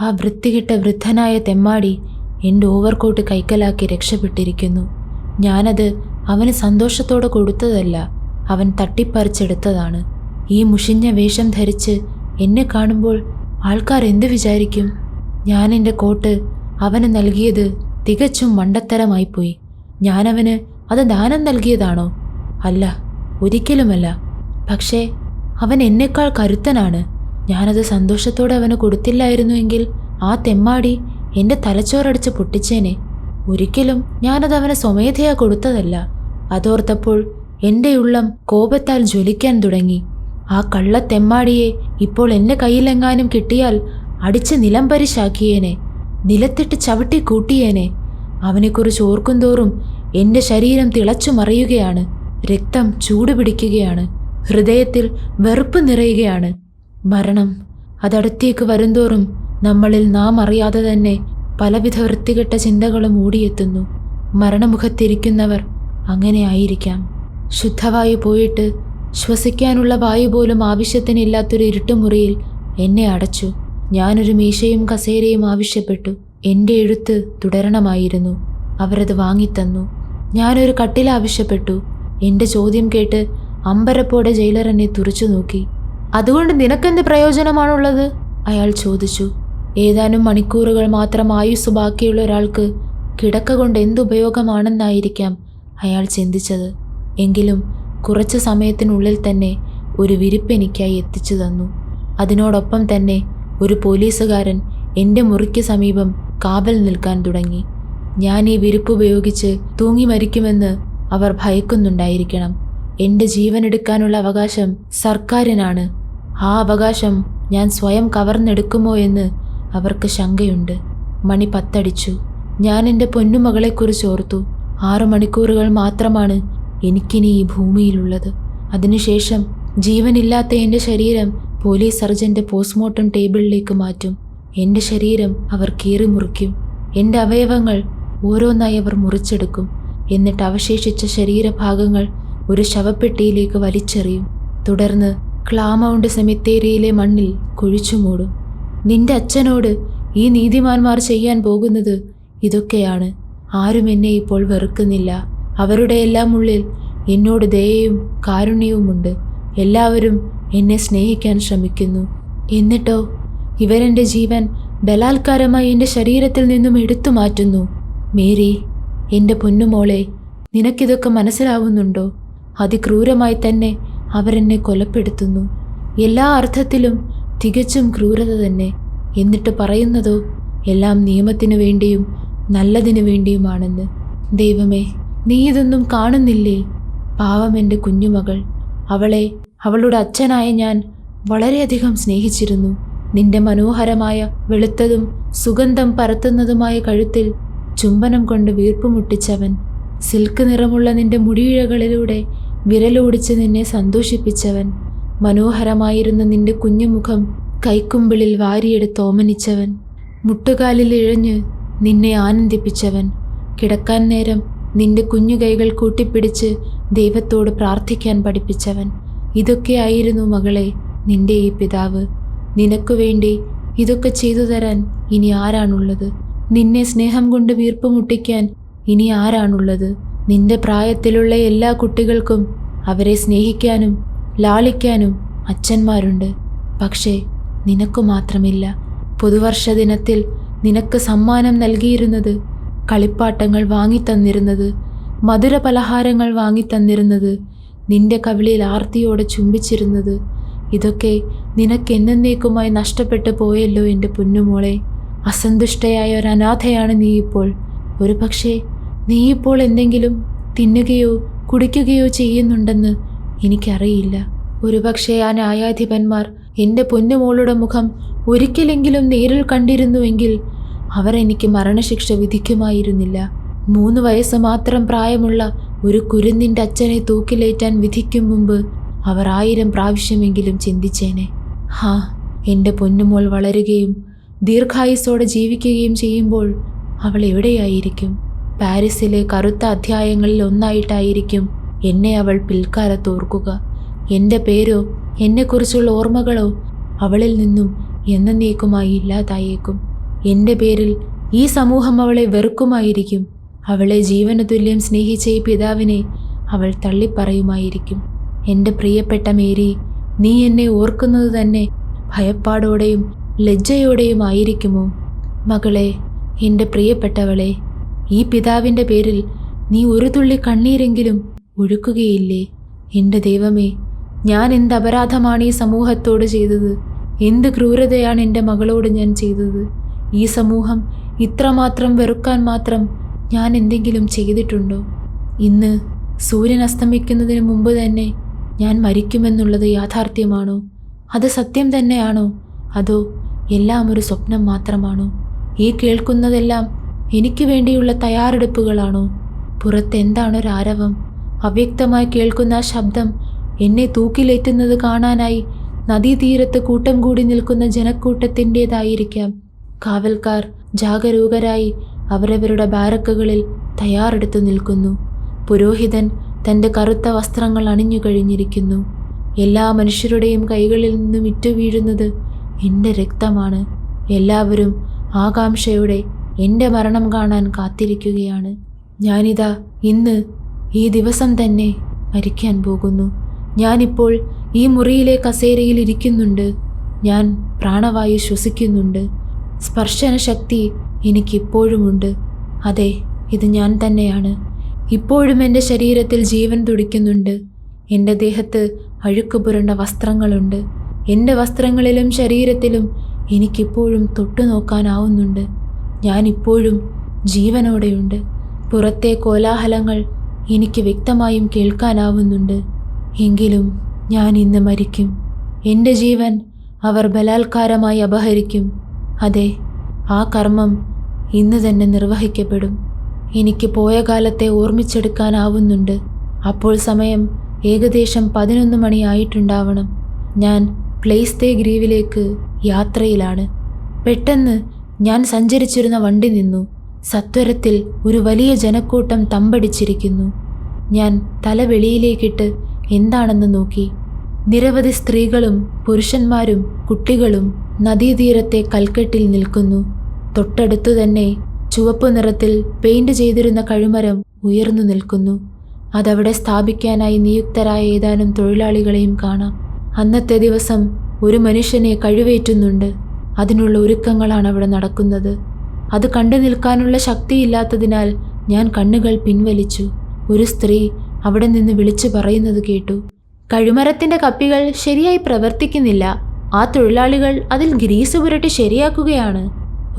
ആ വൃത്തികെട്ട വൃദ്ധനായ തെമ്മാടി എന്റെ ഓവർകോട്ട് കൈക്കലാക്കി രക്ഷപ്പെട്ടിരിക്കുന്നു. ഞാനത് അവന് സന്തോഷത്തോടെ കൊടുത്തതല്ല അവൻ തട്ടിപ്പറിച്ചെടുത്തതാണ്. ഈ മുഷിഞ്ഞ വേഷം ധരിച്ച് എന്നെ കാണുമ്പോൾ ആൾക്കാർ എന്ത് വിചാരിക്കും? ഞാൻ എന്റെ കോട്ട് അവന് നൽകിയത് തികച്ചും മണ്ടത്തരമായിപ്പോയി. ഞാനവന് അത് ദാനം നൽകിയതാണോ? അല്ല ഒരിക്കലുമല്ല. പക്ഷേ അവൻ എന്നേക്കാൾ കരുത്തനാണ്. ഞാനത് സന്തോഷത്തോടെ അവന് കൊടുത്തില്ലായിരുന്നു എങ്കിൽ ആ തെമ്മാടി എന്റെ തലച്ചോറടിച്ച് പൊട്ടിച്ചേനെ. ഒരിക്കലും ഞാനത് അവന് സ്വമേധയാ കൊടുത്തതല്ല. അതോർത്തപ്പോൾ എന്റെ ഉള്ളം കോപത്താൽ ജ്വലിക്കാൻ തുടങ്ങി. ആ കള്ള തെമ്മാടിയെ ഇപ്പോൾ എന്റെ കയ്യിലെങ്ങാനും കിട്ടിയാൽ അടിച്ച് നിലംപരിശാക്കിയേനെ നിലത്തിട്ട് ചവിട്ടി കൂട്ടിയേനെ. അവനെക്കുറിച്ച് ഓർക്കുന്തോറും എന്റെ ശരീരം തിളച്ചു മറിയുകയാണ് രക്തം ചൂടുപിടിക്കുകയാണ് ഹൃദയത്തിൽ വെറുപ്പ് നിറയുകയാണ്. മരണം അതടുത്തേക്ക് വരുന്തോറും നമ്മളിൽ നാം അറിയാതെ തന്നെ പലവിധ വൃത്തികെട്ട ചിന്തകളും ഓടിയെത്തുന്നു മരണമുഖത്തിരിക്കുന്നവർ അങ്ങനെ ആയിരിക്കാം. ശുദ്ധവായു പോയിട്ട് ശ്വസിക്കാനുള്ള വായു പോലും ആവശ്യത്തിനില്ലാത്തൊരു ഇരുട്ടുമുറിയിൽ എന്നെ അടച്ചു. ഞാനൊരു മീശയും കസേരയും ആവശ്യപ്പെട്ടു. എന്റെ എഴുത്ത് തുടരണമായിരുന്നു. അവരത് വാങ്ങിത്തന്നു. ഞാനൊരു കട്ടിൽ ആവശ്യപ്പെട്ടു. എന്റെ ചോദ്യം കേട്ട് അമ്പരപ്പോടെ ജയിലർ എന്നെ തുറച്ചു നോക്കി. അതുകൊണ്ട് നിനക്കെന്ത് പ്രയോജനമാണുള്ളത്? അയാൾ ചോദിച്ചു. ഏതാനും മണിക്കൂറുകൾ മാത്രം ആയുസ് ബാക്കിയുള്ള ഒരാൾക്ക് കിടക്ക കൊണ്ട് എന്തുപയോഗമാണെന്നായിരിക്കാം അയാൾ ചിന്തിച്ചത്. എങ്കിലും കുറച്ച് സമയത്തിനുള്ളിൽ തന്നെ ഒരു വിരിപ്പ് എനിക്കായി എത്തിച്ചു തന്നു. അതിനോടൊപ്പം തന്നെ ഒരു പോലീസുകാരൻ എന്റെ മുറിക്ക് സമീപം കാവൽ നിൽക്കാൻ തുടങ്ങി. ഞാൻ ഈ വിരിപ്പ് ഉപയോഗിച്ച് തൂങ്ങി മരിക്കുമെന്ന് അവർ ഭയക്കുന്നുണ്ടായിരിക്കണം. എന്റെ ജീവനെടുക്കാനുള്ള അവകാശം സർക്കാരിനാണ്. ആ അവകാശം ഞാൻ സ്വയം കവർന്നെടുക്കുമോ എന്ന് അവർക്ക് ശങ്കയുണ്ട്. മണി പത്തടിച്ചു. ഞാൻ എന്റെ പൊന്നുമകളെക്കുറിച്ച് ഓർത്തു. ആറു മണിക്കൂറുകൾ മാത്രമാണ് എനിക്കിനി ഈ ഭൂമിയിലുള്ളത്. അതിനുശേഷം ജീവനില്ലാത്ത എന്റെ ശരീരം പോലീസ് സർജന്റെ പോസ്റ്റ്മോർട്ടം ടേബിളിലേക്ക് മാറ്റും. എന്റെ ശരീരം അവർ കീറിമുറിക്കും എന്റെ അവയവങ്ങൾ ഓരോന്നായി അവർ മുറിച്ചെടുക്കും. എന്നിട്ട് അവശേഷിച്ച ശരീരഭാഗങ്ങൾ ഒരു ശവപ്പെട്ടിയിലേക്ക് വലിച്ചെറിയും. തുടർന്ന് ക്ലാമൗണ്ട് സെമിത്തേരിയിലെ മണ്ണിൽ കുഴിച്ചു മൂടും. നിന്റെ അച്ഛനോട് ഈ നീതിമാന്മാർ ചെയ്യാൻ പോകുന്നത് ഇതൊക്കെയാണ്. ആരും എന്നെ ഇപ്പോൾ വെറുക്കുന്നില്ല. അവരുടെ എല്ലാം ഉള്ളിൽ എന്നോട് ദയയും കാരുണ്യവുമുണ്ട്. എല്ലാവരും എന്നെ സ്നേഹിക്കാൻ ശ്രമിക്കുന്നു. എന്നിട്ടോ? ഇവരെന്റെ ജീവൻ ബലാത്കാരമായി എന്റെ ശരീരത്തിൽ നിന്നും എടുത്തു മാറ്റുന്നു. മേരി എന്റെ പൊന്നുമോളെ നിനക്കിതൊക്കെ മനസ്സിലാവുന്നുണ്ടോ? അതിക്രൂരമായി തന്നെ അവരെന്നെ കൊലപ്പെടുത്തുന്നു. എല്ലാ അർത്ഥത്തിലും തികച്ചും ക്രൂരത തന്നെ. എന്നിട്ട് പറയുന്നതോ എല്ലാം നിയമത്തിനു വേണ്ടിയും നല്ലതിനു വേണ്ടിയുമാണെന്ന്. ദൈവമേ നീ ഇതൊന്നും കാണുന്നില്ലേ? പാവം എന്റെ കുഞ്ഞുമകൾ. അവളെ അവളുടെ അച്ഛനായ ഞാൻ വളരെയധികം സ്നേഹിച്ചിരുന്നു. നിന്റെ മനോഹരമായ വെളുത്തതും സുഗന്ധം പരത്തുന്നതുമായ കഴുത്തിൽ ചുംബനം കൊണ്ട് വീർപ്പുമുട്ടിച്ചവൻ. സിൽക്ക് നിറമുള്ള നിന്റെ മുടിയിഴകളിലൂടെ വിരലോടിച്ച് നിന്നെ സന്തോഷിപ്പിച്ചവൻ. മനോഹരമായിരുന്ന നിന്റെ കുഞ്ഞുമുഖം കൈക്കുമ്പിളിൽ വാരിയെടുത്ത് ഓമനിച്ചവൻ. മുട്ടുകാലിൽ ഇഴഞ്ഞ് നിന്നെ ആനന്ദിപ്പിച്ചവൻ. കിടക്കാൻ നേരം നിന്റെ കുഞ്ഞു കൈകൾ കൂട്ടിപ്പിടിച്ച് ദൈവത്തോട് പ്രാർത്ഥിക്കാൻ പഠിപ്പിച്ചവൻ. ഇതൊക്കെയായിരുന്നു മകളെ നിന്റെ ഈ പിതാവ്. നിനക്കു വേണ്ടി ഇതൊക്കെ ചെയ്തു തരാൻ ഇനി ആരാണുള്ളത്? നിന്നെ സ്നേഹം കൊണ്ട് വീർപ്പ് മുട്ടിക്കാൻ ഇനി ആരാണുള്ളത്? നിന്റെ പ്രായത്തിലുള്ള എല്ലാ കുട്ടികൾക്കും അവരെ സ്നേഹിക്കാനും ലാളിക്കാനും അച്ഛന്മാരുണ്ട്. പക്ഷേ നിനക്കു മാത്രമില്ല. പുതുവർഷ ദിനത്തിൽ നിനക്ക് സമ്മാനം നൽകിയിരുന്നത് കളിപ്പാട്ടങ്ങൾ വാങ്ങിത്തന്നിരുന്നത് മധുര പലഹാരങ്ങൾ വാങ്ങിത്തന്നിരുന്നത് നിന്റെ കവിളിൽ ആർത്തിയോടെ ചുംബിച്ചിരുന്നത്. ഇതൊക്കെ നിനക്ക് എന്നേക്കുമായി നഷ്ടപ്പെട്ടു പോയല്ലോ എന്റെ പൊന്നുമോളെ. അസന്തുഷ്ടയായ ഒരു അനാഥയാണ് നീ ഇപ്പോൾ. ഒരു പക്ഷേ നീ ഇപ്പോൾ എന്തെങ്കിലും തിന്നുകയോ കുടിക്കുകയോ ചെയ്യുന്നുണ്ടെന്ന് എനിക്കറിയില്ല. ഒരുപക്ഷെ ആ ന്യായാധിപന്മാർ എന്റെ പൊന്നുമോളുടെ മുഖം ഒരിക്കലെങ്കിലും നേരിൽ കണ്ടിരുന്നുവെങ്കിൽ അവരെനിക്ക് മരണശിക്ഷ വിധിക്കുമായിരുന്നില്ല. മൂന്ന് വയസ്സ് മാത്രം പ്രായമുള്ള ഒരു കുരുന്നിന്റെ അച്ഛനെ തൂക്കിലേറ്റാൻ വിധിക്കും മുമ്പ് അവർ ആയിരം പ്രാവശ്യമെങ്കിലും ചിന്തിച്ചേനെ. ഹാ എന്റെ പൊന്നുമോൾ വളരുകയും ദീർഘായുസോടെ ജീവിക്കുകയും ചെയ്യുമ്പോൾ അവൾ എവിടെയായിരിക്കും? പാരീസിലെ കറുത്ത അധ്യായങ്ങളിൽ ഒന്നായിട്ടായിരിക്കും എന്നെ അവൾ പിൽക്കാലത്ത് ഓർക്കുക. എന്റെ പേരോ എന്നെക്കുറിച്ചുള്ള ഓർമ്മകളോ അവളിൽ നിന്നും എന്നേക്കുമായി ഇല്ലാതായേക്കും. എന്റെ പേരിൽ ഈ സമൂഹം അവളെ വെറുക്കുമായിരിക്കും. അവളെ ജീവന തുല്യം സ്നേഹിച്ച ഈ പിതാവിനെ അവൾ തള്ളിപ്പറയുമായിരിക്കും. എന്റെ പ്രിയപ്പെട്ട മേരി നീ എന്നെ ഓർക്കുന്നത് തന്നെ ഭയപ്പാടോടെയും ലജ്ജയോടെയും ആയിരിക്കുമോ? മകളെ എന്റെ പ്രിയപ്പെട്ടവളെ ഈ പിതാവിന്റെ പേരിൽ നീ ഒരു തുള്ളി കണ്ണീരെങ്കിലും ഒഴുക്കുകയില്ലേ? എന്റെ ദൈവമേ ഞാൻ എന്ത് അപരാധമാണ് ഈ സമൂഹത്തോട് ചെയ്തത്? എന്ത് ക്രൂരതയാണ് എന്റെ മകളോട് ഞാൻ ചെയ്തത്? ഈ സമൂഹം ഇത്രമാത്രം വെറുക്കാൻ മാത്രം ഞാൻ എന്തെങ്കിലും ചെയ്തിട്ടുണ്ടോ? ഇന്ന് സൂര്യൻ അസ്തമിക്കുന്നതിന് മുമ്പ് തന്നെ ഞാൻ മരിക്കുമെന്നുള്ളത് യാഥാർത്ഥ്യമാണോ? അത് സത്യം തന്നെയാണോ? അതോ എല്ലാം ഒരു സ്വപ്നം മാത്രമാണോ? ഈ കേൾക്കുന്നതെല്ലാം എനിക്ക് വേണ്ടിയുള്ള തയ്യാറെടുപ്പുകളാണോ? പുറത്തെന്താണൊരു ആരവം അവ്യക്തമായി കേൾക്കുന്ന ആ ശബ്ദം എന്നെ തൂക്കിലേറ്റുന്നത് കാണാനായി നദീതീരത്ത് കൂട്ടം കൂടി നിൽക്കുന്ന ജനക്കൂട്ടത്തിന്റെതായിരിക്കാം കാവൽക്കാർ ജാഗരൂകരായി അവരവരുടെ ബാരക്കുകളിൽ തയ്യാറെടുത്തു നിൽക്കുന്നു. പുരോഹിതൻ തന്റെ കറുത്ത വസ്ത്രങ്ങൾ അണിഞ്ഞു കഴിഞ്ഞിരിക്കുന്നു. എല്ലാ മനുഷ്യരുടെയും കൈകളിൽ നിന്നും ഇറ്റുവീഴുന്നത് എന്റെ രക്തമാണ്. എല്ലാവരും ആകാംക്ഷയോടെ എന്റെ മരണം കാണാൻ കാത്തിരിക്കുകയാണ്. ഞാനിതാ ഇന്ന് ഈ ദിവസം തന്നെ മരിക്കാൻ പോകുന്നു. ഞാനിപ്പോൾ ഈ മുറിയിലെ കസേരയിൽ ഇരിക്കുന്നുണ്ട്. ഞാൻ പ്രാണവായു ശ്വസിക്കുന്നുണ്ട്. സ്പർശന ശക്തി എനിക്കിപ്പോഴുമുണ്ട്. അതെ ഇത് ഞാൻ തന്നെയാണ്. ഇപ്പോഴും എന്റെ ശരീരത്തിൽ ജീവൻ തുടിക്കുന്നുണ്ട്. എന്റെ ദേഹത്ത് അഴുക്ക് പുരണ്ട വസ്ത്രങ്ങളുണ്ട്. എന്റെ വസ്ത്രങ്ങളിലും ശരീരത്തിലും എനിക്കിപ്പോഴും തൊട്ടു നോക്കാനാവുന്നുണ്ട് ഞാനിപ്പോഴും ജീവനോടെയുണ്ട്. പുറത്തെ കോലാഹലങ്ങൾ എനിക്ക് വ്യക്തമായും കേൾക്കാനാവുന്നുണ്ട്. എങ്കിലും ഞാൻ ഇന്ന് മരിക്കും. എന്റെ ജീവൻ അവർ ബലാത്കാരമായി അപഹരിക്കും. അതെ ആ കർമ്മം ഇന്ന് തന്നെ നിർവഹിക്കപ്പെടും. എനിക്ക് പോയ കാലത്തെ ഓർമ്മിച്ചെടുക്കാനാവുന്നുണ്ട്. അപ്പോൾ സമയം ഏകദേശം പതിനൊന്ന് മണിയായിട്ടുണ്ടാവണം ഞാൻ പ്ലേസ് ദേ ഗ്രീവിലേക്ക് യാത്രയിലാണ്. പെട്ടെന്ന് ഞാൻ സഞ്ചരിച്ചിരുന്ന വണ്ടി നിന്നു. സത്വരത്തിൽ ഒരു വലിയ ജനക്കൂട്ടം തമ്പടിച്ചിരിക്കുന്നു. ഞാൻ തല വെളിയിലേക്കിട്ട് എന്താണെന്ന് നോക്കി. നിരവധി സ്ത്രീകളും പുരുഷന്മാരും കുട്ടികളും നദീതീരത്തെ കൽക്കെട്ടിൽ നിൽക്കുന്നു. തൊട്ടടുത്തു തന്നെ ചുവപ്പ് നിറത്തിൽ പെയിന്റ് ചെയ്തിരുന്ന കഴുമരം ഉയർന്നു നിൽക്കുന്നു. അതവിടെ സ്ഥാപിക്കാനായി നിയുക്തരായ ഏതാനും തൊഴിലാളികളെയും കാണാം. അന്നത്തെ ദിവസം ഒരു മനുഷ്യനെ കഴിവേറ്റുന്നുണ്ട്. അതിനുള്ള ഒരുക്കങ്ങളാണ് അവിടെ നടക്കുന്നത്. അത് കണ്ടു നിൽക്കാനുള്ള ശക്തിയില്ലാത്തതിനാൽ ഞാൻ കണ്ണുകൾ പിൻവലിച്ചു. ഒരു സ്ത്രീ അവിടെ നിന്ന് വിളിച്ചു പറയുന്നത് കേട്ടു. കഴുമരത്തിന്റെ കപ്പികൾ ശരിയായി പ്രവർത്തിക്കുന്നില്ല. ആ തൊഴിലാളികൾ അതിൽ ഗ്രീസ് പുരട്ടി ശരിയാക്കുകയാണ്.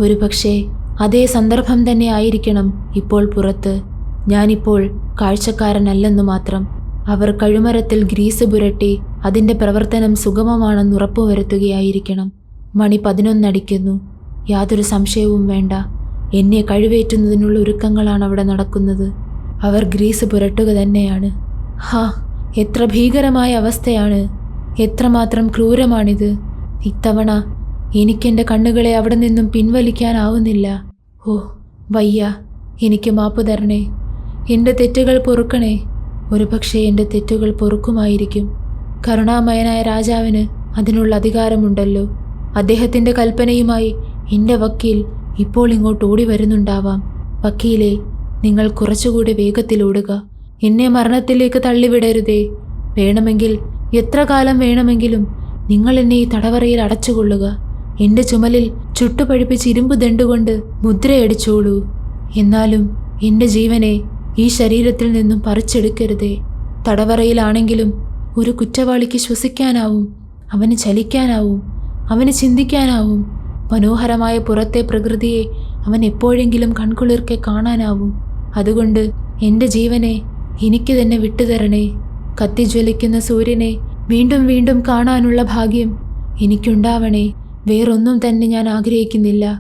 ഒരുപക്ഷെ അതേ സന്ദർഭം തന്നെ ആയിരിക്കണം ഇപ്പോൾ പുറത്ത്. ഞാനിപ്പോൾ കാഴ്ചക്കാരനല്ലെന്നു മാത്രം. അവർ കഴുമരത്തിൽ ഗ്രീസ് പുരട്ടി അതിന്റെ പ്രവർത്തനം സുഗമമാണെന്ന് ഉറപ്പുവരുത്തുകയായിരിക്കണം. മണി പതിനൊന്നടിക്കുന്നു. യാതൊരു സംശയവും വേണ്ട. എന്നെ കഴിവേറ്റുന്നതിനുള്ള ഒരുക്കങ്ങളാണ് അവിടെ നടക്കുന്നത്. അവർ ഗ്രീസ് പുരട്ടുക തന്നെയാണ്. ഹാ എത്ര ഭീകരമായ അവസ്ഥയാണ്. എത്രമാത്രം ക്രൂരമാണിത്. ഇത്തവണ എനിക്കെന്റെ കണ്ണുകളെ അവിടെ നിന്നും പിൻവലിക്കാനാവുന്നില്ല. ഓ വയ്യ. എനിക്ക് മാപ്പ് തരണേ. എന്റെ തെറ്റുകൾ പൊറുക്കണേ. ഒരുപക്ഷെ എന്റെ തെറ്റുകൾ പൊറുക്കുമായിരിക്കും. കരുണാമയനായ രാജാവിന് അതിനുള്ള അധികാരമുണ്ടല്ലോ. അദ്ദേഹത്തിന്റെ കൽപ്പനയുമായി എന്റെ വക്കീൽ ഇപ്പോൾ ഇങ്ങോട്ട് ഓടി വരുന്നുണ്ടാവാം. വക്കീലെ നിങ്ങൾ കുറച്ചുകൂടി വേഗത്തിലോടുക എന്നെ മരണത്തിലേക്ക് തള്ളിവിടരുതേ. വേണമെങ്കിൽ എത്ര കാലം വേണമെങ്കിലും നിങ്ങൾ എന്നെ ഈ തടവറയിൽ അടച്ചുകൊള്ളുക. എന്റെ ചുമലിൽ ചുട്ടുപഴിപ്പിച്ച് ഇരുമ്പ് ദണ്ടുകൊണ്ട് മുദ്രയടിച്ചോളൂ. എന്നാലും എന്റെ ജീവനെ ഈ ശരീരത്തിൽ നിന്നും പറിച്ചെടുക്കരുതേ. തടവറയിലാണെങ്കിലും ഒരു കുറ്റവാളിക്ക് ശ്വസിക്കാനാവും അവന് ചലിക്കാനാവും. അവന് ചിന്തിക്കാനാവും. മനോഹരമായ പുറത്തെ പ്രകൃതിയെ അവൻ എപ്പോഴെങ്കിലും കൺകുളിർക്കെ കാണാനാവും. അതുകൊണ്ട് എന്റെ ജീവനെ എനിക്ക് തന്നെ വിട്ടുതരണേ. കത്തിജ്വലിക്കുന്ന സൂര്യനെ വീണ്ടും വീണ്ടും കാണാനുള്ള ഭാഗ്യം എനിക്കുണ്ടാവണേ. വേറൊന്നും തന്നെ ഞാൻ ആഗ്രഹിക്കുന്നില്ല.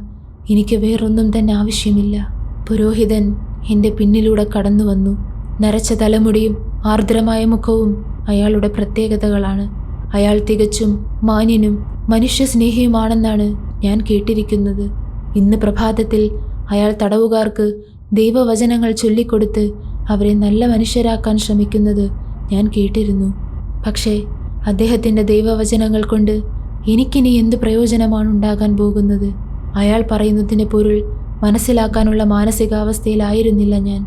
എനിക്ക് വേറൊന്നും തന്നെ ആവശ്യമില്ല. പുരോഹിതൻ എന്റെ പിന്നിലൂടെ കടന്നു വന്നു നരച്ച തലമുടിയും ആർദ്രമായ മുഖവും അയാളുടെ പ്രത്യേകതകളാണ്. അയാൾ തികച്ചും മാന്യനും മനുഷ്യസ്നേഹിയുമാണെന്നാണ് ഞാൻ കേട്ടിരിക്കുന്നത്. ഇന്ന് പ്രഭാതത്തിൽ അയാൾ തടവുകാർക്ക് ദൈവവചനങ്ങൾ ചൊല്ലിക്കൊടുത്ത് അവരെ നല്ല മനുഷ്യരാക്കാൻ ശ്രമിക്കുന്നത് ഞാൻ കേട്ടിരുന്നു. പക്ഷേ അദ്ദേഹത്തിന്റെ ദൈവവചനങ്ങൾ കൊണ്ട് എനിക്കിനി എന്ത് പ്രയോജനമാണ് ഉണ്ടാകാൻ പോകുന്നത്? അയാൾ പറയുന്നതിന്റെ പൊരുൾ മനസ്സിലാക്കാനുള്ള മാനസികാവസ്ഥയിലായിരുന്നില്ല ഞാൻ.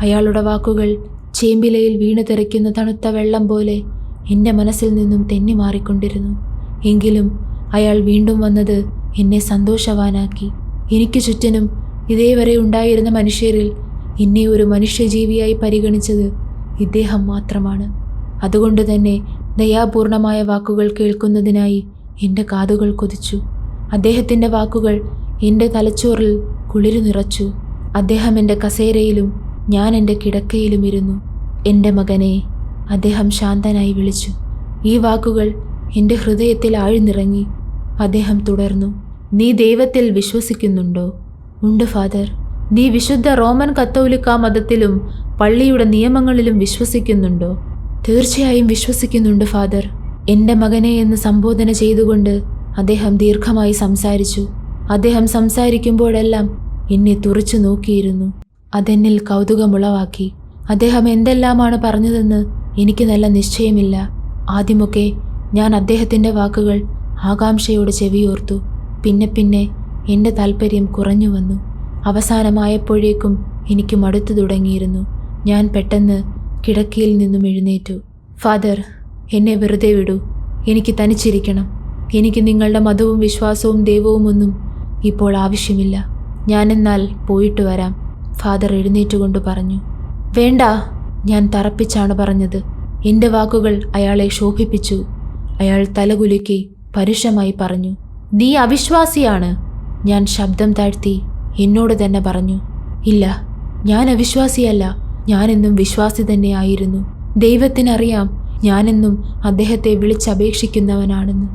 അയാളുടെ വാക്കുകൾ ചേമ്പിലയിൽ വീണു തെറിക്കുന്ന തണുത്ത വെള്ളം പോലെ എന്റെ മനസ്സിൽ നിന്നും തെന്നി മാറിക്കൊണ്ടിരുന്നു. എങ്കിലും അയാൾ വീണ്ടും വന്നത് എന്നെ സന്തോഷവാനാക്കി. എനിക്ക് ചുറ്റിനും ഇതേവരെ ഉണ്ടായിരുന്ന മനുഷ്യരിൽ എന്നെ ഒരു മനുഷ്യജീവിയായി പരിഗണിച്ചത് ഇദ്ദേഹം മാത്രമാണ്. അതുകൊണ്ട് തന്നെ ദയാപൂർണമായ വാക്കുകൾ കേൾക്കുന്നതിനായി എന്റെ കാതുകൾ കൊതിച്ചു. അദ്ദേഹത്തിന്റെ വാക്കുകൾ എന്റെ തലച്ചോറിൽ കുളിരു നിറച്ചു. അദ്ദേഹം എന്റെ കസേരയിലും ഞാൻ എന്റെ കിടക്കയിലും ഇരുന്നു. എന്റെ മകനെ അദ്ദേഹം ശാന്തനായി വിളിച്ചു. ഈ വാക്കുകൾ എന്റെ ഹൃദയത്തിൽ ആഴ്ന്നിറങ്ങി. അദ്ദേഹം തുടർന്നു നീ ദൈവത്തിൽ വിശ്വസിക്കുന്നുണ്ടോ? ഉണ്ട് ഫാദർ. നീ വിശുദ്ധ റോമൻ കത്തോലിക്ക മതത്തിലും പള്ളിയുടെ നിയമങ്ങളിലും വിശ്വസിക്കുന്നുണ്ടോ? തീർച്ചയായും വിശ്വസിക്കുന്നുണ്ട് ഫാദർ. എന്റെ മകനെ എന്ന് സംബോധന ചെയ്തുകൊണ്ട് അദ്ദേഹം ദീർഘമായി സംസാരിച്ചു. അദ്ദേഹം സംസാരിക്കുമ്പോഴെല്ലാം എന്നെ തുറച്ചു നോക്കിയിരുന്നു. അതെന്നിൽ കൗതുകമുളവാക്കി. അദ്ദേഹം എന്തെല്ലാമാണ് പറഞ്ഞതെന്ന് എനിക്ക് നല്ല നിശ്ചയമില്ല. ആദ്യമൊക്കെ ഞാൻ അദ്ദേഹത്തിന്റെ വാക്കുകൾ ആകാംക്ഷയോട് ചെവിയോർത്തു. പിന്നെ പിന്നെ എന്റെ താല്പര്യം കുറഞ്ഞു വന്നു. അവസാനമായപ്പോഴേക്കും എനിക്ക് മടുത്തു തുടങ്ങിയിരുന്നു. ഞാൻ പെട്ടെന്ന് കിടക്കയിൽ നിന്നും എഴുന്നേറ്റു. ഫാദർ എന്നെ വെറുതെ വിടൂ. എനിക്ക് തനിച്ചിരിക്കണം. എനിക്ക് നിങ്ങളുടെ മതവും വിശ്വാസവും ദൈവവും ഒന്നും ഇപ്പോൾ ആവശ്യമില്ല. ഞാനെന്നാൽ പോയിട്ട് വരാം ഫാദർ എഴുന്നേറ്റുകൊണ്ട് പറഞ്ഞു. വേണ്ട ഞാൻ തറപ്പിച്ചാണ് പറഞ്ഞത്. എന്റെ വാക്കുകൾ അയാളെ ശോഭിപ്പിച്ചു. അയാൾ തലകുലുക്കി പരുഷമായി പറഞ്ഞു നീ അവിശ്വാസിയാണ്. ഞാൻ ശബ്ദം താഴ്ത്തി എന്നോട് തന്നെ പറഞ്ഞു ഇല്ല ഞാൻ അവിശ്വാസിയല്ല ഞാനെന്നും വിശ്വാസി തന്നെയായിരുന്നു ദൈവത്തിനറിയാം ഞാനെന്നും അദ്ദേഹത്തെ വിളിച്ചപേക്ഷിക്കുന്നവനാണെന്ന്.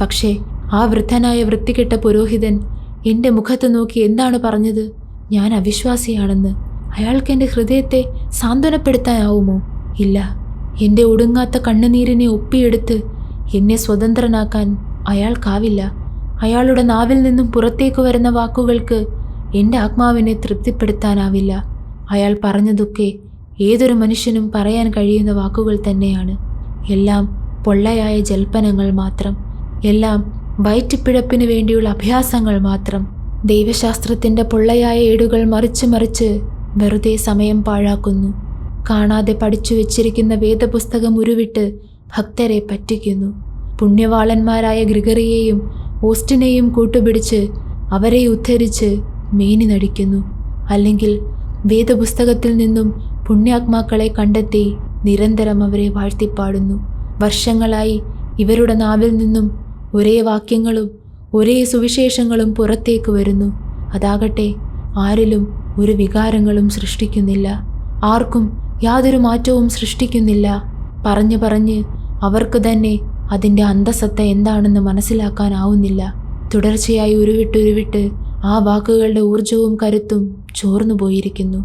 പക്ഷേ ആ വൃദ്ധനായ വൃത്തികെട്ട പുരോഹിതൻ എന്റെ മുഖത്ത് നോക്കി എന്താണ് പറഞ്ഞത്? ഞാൻ അവിശ്വാസിയാണെന്ന്. അയാൾക്ക് എന്റെ ഹൃദയത്തെ സാന്ത്വനപ്പെടുത്താനാവുമോ? ഇല്ല എന്റെ ഒടുങ്ങാത്ത കണ്ണുനീരിനെ ഒപ്പിയെടുത്ത് എന്നെ സ്വതന്ത്രനാക്കാൻ അയാൾക്കാവില്ല അയാളുടെ നാവിൽ നിന്നും പുറത്തേക്ക് വരുന്ന വാക്കുകൾക്ക് എന്റെ ആത്മാവിനെ തൃപ്തിപ്പെടുത്താനാവില്ല. അയാൾ പറഞ്ഞതൊക്കെ ഏതൊരു മനുഷ്യനും പറയാൻ കഴിയുന്ന വാക്കുകൾ തന്നെയാണ്. എല്ലാം പൊള്ളയായ ജൽപ്പനങ്ങൾ മാത്രം. എല്ലാം വയറ്റിപ്പിഴപ്പിന് വേണ്ടിയുള്ള അഭ്യാസങ്ങൾ മാത്രം. ദൈവശാസ്ത്രത്തിന്റെ പൊള്ളയായ ഏടുകൾ മറിച്ച് മറിച്ച് വെറുതെ സമയം പാഴാക്കുന്നു. കാണാതെ പഠിച്ചു വെച്ചിരിക്കുന്ന വേദപുസ്തകം ഉരുവിട്ട് ഭക്തരെ പറ്റിക്കുന്നു. പുണ്യവാളന്മാരായ ഗ്രിഗറിയെയും ഓസ്റ്റിനെയും കൂട്ടുപിടിച്ച് അവരെ ഉദ്ധരിച്ച് മേനി നടിക്കുന്നു. അല്ലെങ്കിൽ വേദപുസ്തകത്തിൽ നിന്നും പുണ്യാത്മാക്കളെ കണ്ടെത്തി നിരന്തരം അവരെ വാഴ്ത്തിപ്പാടുന്നു. വർഷങ്ങളായി ഇവരുടെ നാവിൽ നിന്നും ഒരേ വാക്യങ്ങളും ഒരേ സുവിശേഷങ്ങളും പുറത്തേക്ക് വരുന്നു. അതാകട്ടെ ആരിലും ഒരു വികാരങ്ങളും സൃഷ്ടിക്കുന്നില്ല. ആർക്കും യാതൊരു മാറ്റവും സൃഷ്ടിക്കുന്നില്ല. പറഞ്ഞു പറഞ്ഞ് അവർക്ക് തന്നെ അതിന്റെ അന്തസത്ത എന്താണെന്ന് മനസ്സിലാക്കാനാവുന്നില്ല. തുടർച്ചയായി ഉരുവിട്ടുരുവിട്ട് ആ വാക്കുകളുടെ ഊർജവും കരുത്തും ചോർന്നു പോയിരിക്കുന്നു.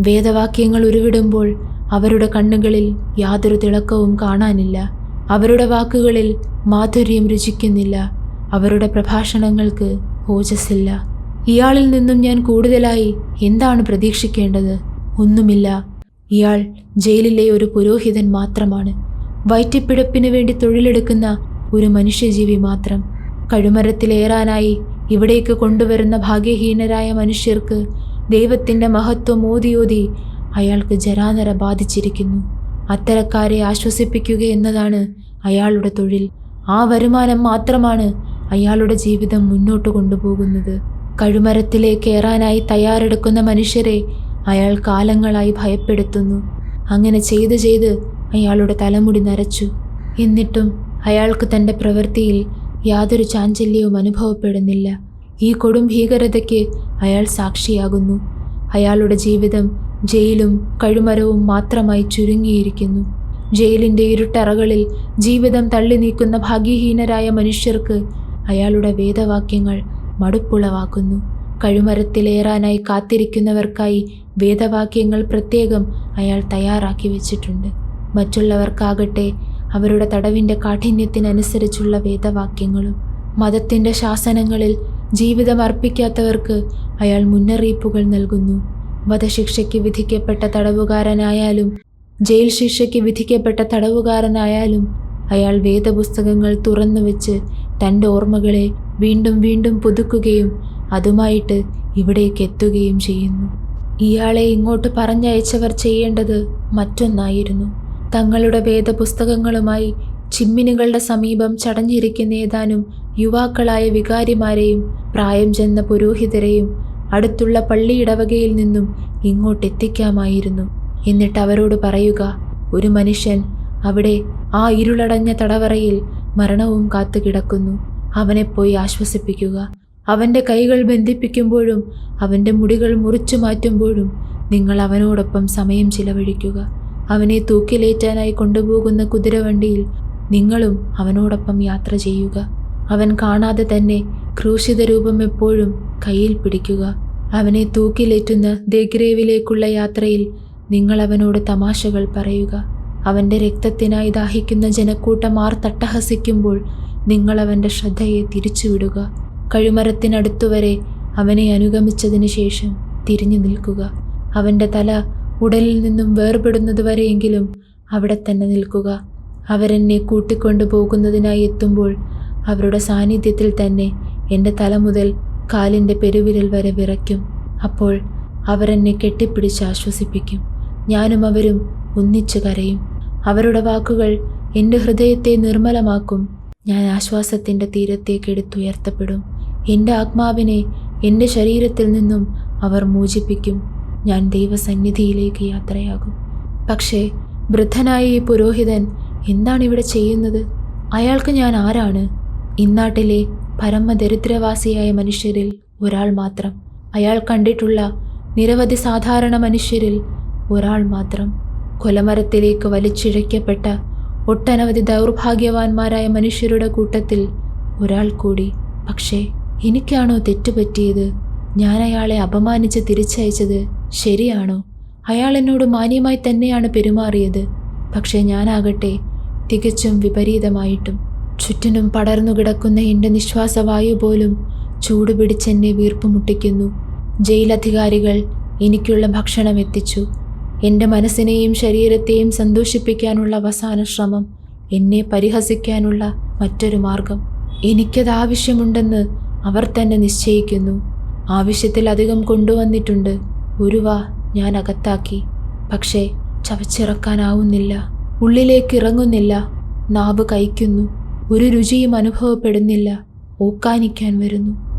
വേദവാക്യങ്ങൾ ഉരുവിടുമ്പോൾ അവരുടെ കണ്ണുകളിൽ യാതൊരു തിളക്കവും കാണാനില്ല. അവരുടെ വാക്കുകളിൽ മാധുര്യം രുചിക്കുന്നില്ല. അവരുടെ പ്രഭാഷണങ്ങൾക്ക് ഓജസ്സില്ല. ഇയാളിൽ നിന്നും ഞാൻ കൂടുതലായി എന്താണ് പ്രതീക്ഷിക്കേണ്ടത്? ഒന്നുമില്ല. ഇയാൾ ജയിലിലെ ഒരു പുരോഹിതൻ മാത്രമാണ്. വയറ്റിപ്പിഴപ്പിന് വേണ്ടി തൊഴിലെടുക്കുന്ന ഒരു മനുഷ്യജീവി മാത്രം. കഴുമരത്തിലേറാനായി ഇവിടേക്ക് കൊണ്ടുവരുന്ന ഭാഗ്യഹീനരായ മനുഷ്യർക്ക് ദൈവത്തിന്റെ മഹത്വം ഓതിയോതി അയാൾക്ക് ജരാനര ബാധിച്ചിരിക്കുന്നു. അത്തരക്കാരെ ആശ്വസിപ്പിക്കുക എന്നതാണ് അയാളുടെ തൊഴിൽ. ആ വരുമാനം മാത്രമാണ് അയാളുടെ ജീവിതം മുന്നോട്ട് കൊണ്ടുപോകുന്നത്. കഴുമരത്തിലേക്ക് ഏറാനായി തയ്യാറെടുക്കുന്ന മനുഷ്യരെ അയാൾ കാലങ്ങളായി ഭയപ്പെടുത്തുന്നു. അങ്ങനെ ചെയ്ത് ചെയ്ത് അയാളുടെ തലമുടി നരച്ചു. എന്നിട്ടും അയാൾക്ക് തന്റെ പ്രവൃത്തിയിൽ യാതൊരു ചാഞ്ചല്യവും അനുഭവപ്പെടുന്നില്ല. ഈ കൊടും ഭീകരതയ്ക്ക് അയാൾ സാക്ഷിയാകുന്നു. അയാളുടെ ജീവിതം ജയിലും കഴുമരവും മാത്രമായി ചുരുങ്ങിയിരിക്കുന്നു. ജയിലിന്റെ ഇരുട്ടറകളിൽ ജീവിതം തള്ളി നീക്കുന്ന ഭാഗ്യഹീനരായ മനുഷ്യർക്ക് അയാളുടെ വേദവാക്യങ്ങൾ മടുപ്പുളവാക്കുന്നു. കഴുമരത്തിലേറാനായി കാത്തിരിക്കുന്നവർക്കായി വേദവാക്യങ്ങൾ പ്രത്യേകം അയാൾ തയ്യാറാക്കി വെച്ചിട്ടുണ്ട്. മറ്റുള്ളവർക്കാകട്ടെ അവരുടെ തടവിന്റെ കാഠിന്യത്തിനനുസരിച്ചുള്ള വേദവാക്യങ്ങളും മതത്തിന്റെ ശാസനങ്ങളിൽ ജീവിതം അർപ്പിക്കാത്തവർക്ക് അയാൾ മുന്നറിയിപ്പുകൾ നൽകുന്നു. വധശിക്ഷയ്ക്ക് വിധിക്കപ്പെട്ട തടവുകാരനായാലും ജയിൽ ശിക്ഷയ്ക്ക് വിധിക്കപ്പെട്ട തടവുകാരനായാലും അയാൾ വേദപുസ്തകങ്ങൾ തുറന്നു വെച്ച് തന്റെ ഓർമ്മകളെ വീണ്ടും വീണ്ടും പുതുക്കുകയും അതുമായിട്ട് ഇവിടേക്ക് എത്തുകയും ചെയ്യുന്നു. ഇയാളെ ഇങ്ങോട്ട് പറഞ്ഞയച്ചവർ ചെയ്യേണ്ടത് മറ്റൊന്നായിരുന്നു. തങ്ങളുടെ വേദപുസ്തകങ്ങളുമായി ചിമ്മിനുകളുടെ സമീപം ചടഞ്ഞിരിക്കുന്ന ഏതാനും യുവാക്കളായ വികാരിമാരെയും പ്രായം ചെന്ന പുരോഹിതരെയും അടുത്തുള്ള പള്ളിയിടവകയിൽ നിന്നും ഇങ്ങോട്ടെത്തിക്കാമായിരുന്നു. എന്നിട്ട് അവരോട് പറയുക ഒരു മനുഷ്യൻ അവിടെ ആ ഇരുളടഞ്ഞ തടവറയിൽ മരണവും കാത്തു കിടക്കുന്നു അവനെ പോയി ആശ്വസിപ്പിക്കുക. അവന്റെ കൈകൾ ബന്ധിപ്പിക്കുമ്പോഴും അവന്റെ മുടികൾ മുറിച്ചു മാറ്റുമ്പോഴും നിങ്ങൾ അവനോടൊപ്പം സമയം ചിലവഴിക്കുക. അവനെ തൂക്കിലേറ്റാനായി കൊണ്ടുപോകുന്ന കുതിരവണ്ടിയിൽ നിങ്ങളും അവനോടൊപ്പം യാത്ര ചെയ്യുക. അവൻ കാണാതെ തന്നെ ക്രൂശിത രൂപം എപ്പോഴും കയ്യിൽ പിടിക്കുക. അവനെ തൂക്കിലേറ്റുന്ന ദേഗ്രേവിലേക്കുള്ള യാത്രയിൽ നിങ്ങൾ അവനോട് തമാശകൾ പറയുക. അവന്റെ രക്തത്തിനായി ദാഹിക്കുന്ന ജനക്കൂട്ടം ആർ തട്ടഹസിക്കുമ്പോൾ നിങ്ങൾ അവന്റെ ശ്രദ്ധയെ തിരിച്ചുവിടുക. കഴുമരത്തിനടുത്തുവരെ അവനെ അനുഗമിച്ചതിന് ശേഷം തിരിഞ്ഞു നിൽക്കുക. അവന്റെ തല ഉടലിൽ നിന്നും വേർപെടുന്നതുവരെയെങ്കിലും അവിടെ തന്നെ നിൽക്കുക. അവരെന്നെ കൂട്ടിക്കൊണ്ടു പോകുന്നതിനായി എത്തുമ്പോൾ അവരുടെ സാന്നിധ്യത്തിൽ തന്നെ എന്റെ തല മുതൽ കാലിന്റെ പെരുവിരൽ വരെ വിറയ്ക്കും. അപ്പോൾ അവരെന്നെ കെട്ടിപ്പിടിച്ച് ആശ്വസിപ്പിക്കും. ഞാനും അവരും ഒന്നിച്ചു കരയും. അവരുടെ വാക്കുകൾ എന്റെ ഹൃദയത്തെ നിർമ്മലമാക്കും. ഞാൻ ആശ്വാസത്തിന്റെ തീരത്തേക്ക് എടുത്തുയർത്തപ്പെടും. എന്റെ ആത്മാവിനെ എന്റെ ശരീരത്തിൽ നിന്നും അവർ മോചിപ്പിക്കും. ഞാൻ ദൈവസന്നിധിയിലേക്ക് യാത്രയാകും. പക്ഷേ വൃദ്ധനായ ഈ പുരോഹിതൻ എന്താണ് ഇവിടെ ചെയ്യുന്നത്? അയാൾക്ക് ഞാൻ ആരാണ്? ഇന്നാട്ടിലെ പരമദരിദ്രവാസിയായ മനുഷ്യരിൽ ഒരാൾ മാത്രം. അയാൾ കണ്ടിട്ടുള്ള നിരവധി സാധാരണ മനുഷ്യരിൽ ഒരാൾ മാത്രം. കൊലമരത്തിലേക്ക് വലിച്ചിഴയ്ക്കപ്പെട്ട ഒട്ടനവധി ദൗർഭാഗ്യവാന്മാരായ മനുഷ്യരുടെ കൂട്ടത്തിൽ ഒരാൾ കൂടി. പക്ഷേ എനിക്കാണോ തെറ്റുപറ്റിയത്? ഞാൻ അയാളെ അപമാനിച്ച് തിരിച്ചയച്ചത് ശരിയാണോ? അയാൾ എന്നോട് മാന്യമായി തന്നെയാണ് പെരുമാറിയത്. പക്ഷേ ഞാനാകട്ടെ തികച്ചും വിപരീതമായിട്ടും. ചുറ്റിനും പടർന്നു കിടക്കുന്ന എന്റെ നിശ്വാസവായു പോലും ചൂടുപിടിച്ചെന്നെ വീർപ്പുമുട്ടിക്കുന്നു ജയിലധികാരികൾ എനിക്കുള്ള ഭക്ഷണം എത്തിച്ചു. എന്റെ മനസ്സിനെയും ശരീരത്തെയും സന്തോഷിപ്പിക്കാനുള്ള അവസാന ശ്രമം എന്നെ പരിഹസിക്കാനുള്ള മറ്റൊരു മാർഗം. എനിക്കത് ആവശ്യമുണ്ടെന്ന് അവർ തന്നെ നിശ്ചയിക്കുന്നു. ആവശ്യത്തിലധികം കൊണ്ടുവന്നിട്ടുണ്ട്. ഒരു വാ ഞാൻ അകത്താക്കി. പക്ഷേ ചവച്ചിറക്കാനാവുന്നില്ല. ഉള്ളിലേക്ക് ഇറങ്ങുന്നില്ല നാവ് കഴിക്കുന്നു. ഒരു രുചിയും അനുഭവപ്പെടുന്നില്ല. ഓക്കാനിക്കാൻ വരുന്നു.